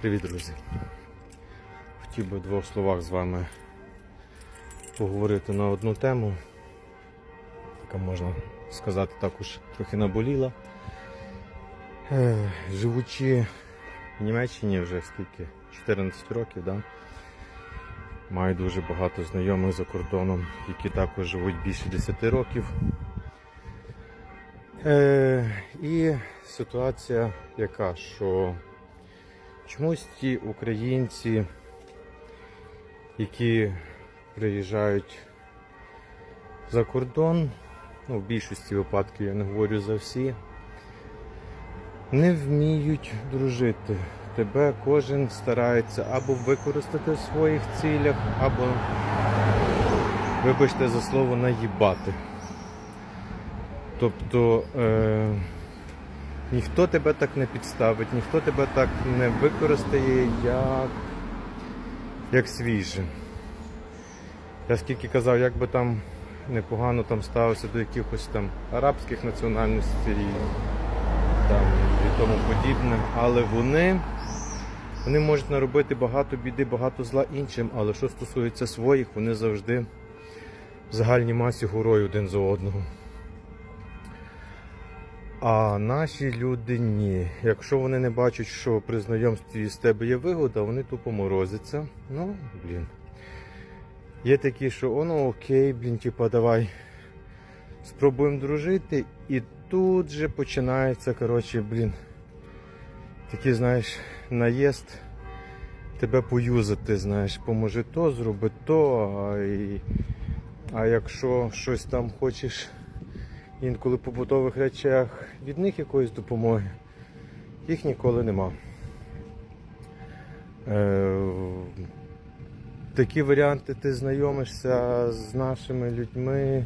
Привіт, друзі! Хотів би в двох словах з вами поговорити на одну тему, яка можна сказати також трохи наболіла. Е, Живучи в Німеччині вже скільки 14 років, да? маю дуже багато знайомих за кордоном, які також живуть більше 10 років. Е, і ситуація яка, що чомусь ті українці, які приїжджають за кордон, ну, в більшості випадків я не говорю за всі, не вміють дружити. Тебе кожен старається або використати в своїх цілях, або, вибачте за слово, наїбати. Тобто е, ніхто тебе так не підставить, ніхто тебе так не використає, як, як свіже. Я скільки казав, як би там непогано там ставився до якихось там арабських національностей там, і тому подібне, але вони, вони можуть наробити багато біди, багато зла іншим, але що стосується своїх, вони завжди в загальній масі горою один за одного. А наші люди ні. Якщо вони не бачать, що при знайомстві з тебе є вигода, вони тупо морозяться. Ну, блін. Є такі, що о, ну окей, блін, типа, давай спробуємо дружити. І тут же починається, коротше, блін, такий, знаєш, наїзд тебе поюзати, знаєш, поможи то, зроби то, а, і, а якщо щось там хочеш інколи побутових речах від них якоїсь допомоги. Їх ніколи нема. Е, такі варіанти ти знайомишся з нашими людьми.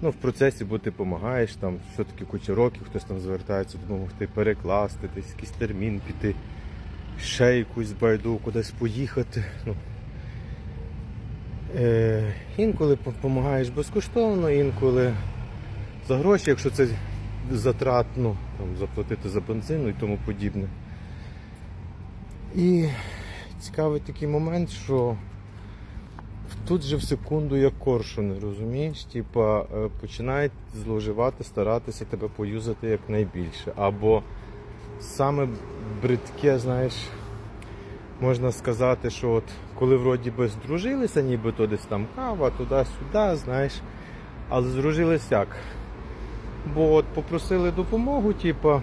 Ну, в процесі, бо ти допомагаєш, там все-таки куча років, хтось там звертається допомогти перекласти, десь якийсь термін піти, ще якусь байду, кудись поїхати. Ну, е, інколи допомагаєш безкоштовно, інколи за гроші, якщо це затратно, там, заплатити за бензину і тому подібне. І цікавий такий момент, що тут же в секунду як коршуни, розумієш? Типа е, починають зловживати, старатися тебе поюзати якнайбільше. Або саме бридке, знаєш, можна сказати, що от коли вроді би здружилися, нібито десь там кава, туди-сюди, знаєш, але здружились як? Бо от попросили допомогу, типа,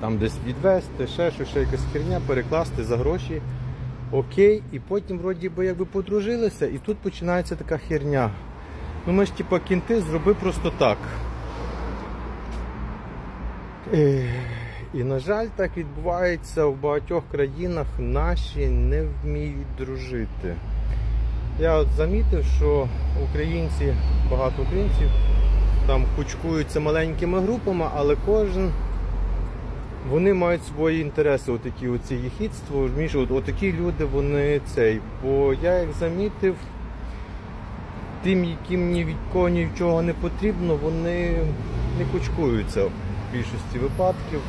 там десь відвести, ще щось, ще якась херня, перекласти за гроші. Окей, і потім вроді би якби подружилися, і тут починається така херня. Ну ми ж типа кінти зроби просто так. Е, І на жаль, так відбувається в багатьох країнах наші не вміють дружити. Я от замітив, що українці, багато українців там кучкуються маленькими групами, але кожен вони мають свої інтереси, отакі оці єхідство. розумієш, от, отакі люди вони цей. Бо я як замітив, тим, яким ні від кого нічого не потрібно, вони не кучкуються в більшості випадків.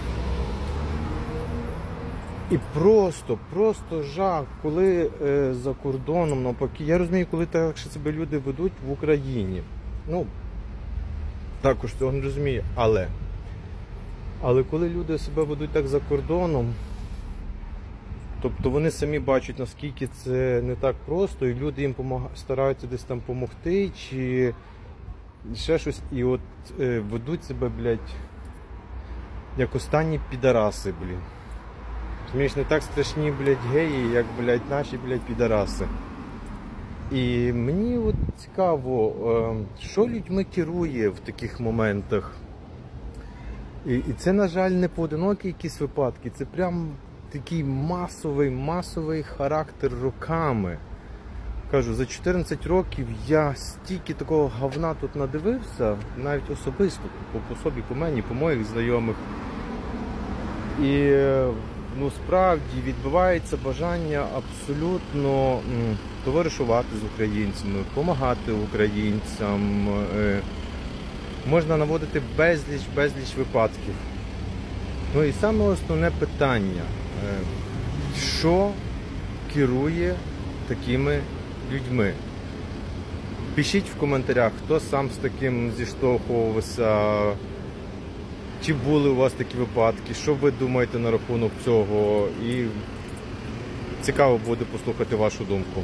І просто, просто жах, коли е, за кордоном навпаки. Я розумію, коли так що себе люди ведуть в Україні. Ну, також цього не розумію, але. Але коли люди себе ведуть так за кордоном, тобто вони самі бачать, наскільки це не так просто, і люди їм стараються десь там допомогти, чи ще щось, і от е, ведуть себе, блядь, як останні підараси, блін. Розумієш, не так страшні, блядь, геї, як, блядь, наші, блядь, підараси. І мені от цікаво, е, що людьми керує в таких моментах. І, і це, на жаль, не поодинокі якісь випадки, це прям такий масовий, масовий характер роками. Кажу, за 14 років я стільки такого говна тут надивився, навіть особисто, по, собі, по мені, по моїх знайомих. І ну, справді відбувається бажання абсолютно товаришувати з українцями, допомагати українцям. е, можна наводити безліч, безліч випадків. Ну і саме основне питання. Е, що керує такими людьми. Пишіть в коментарях, хто сам з таким зіштовхувався, чи були у вас такі випадки, що ви думаєте на рахунок цього, і цікаво буде послухати вашу думку.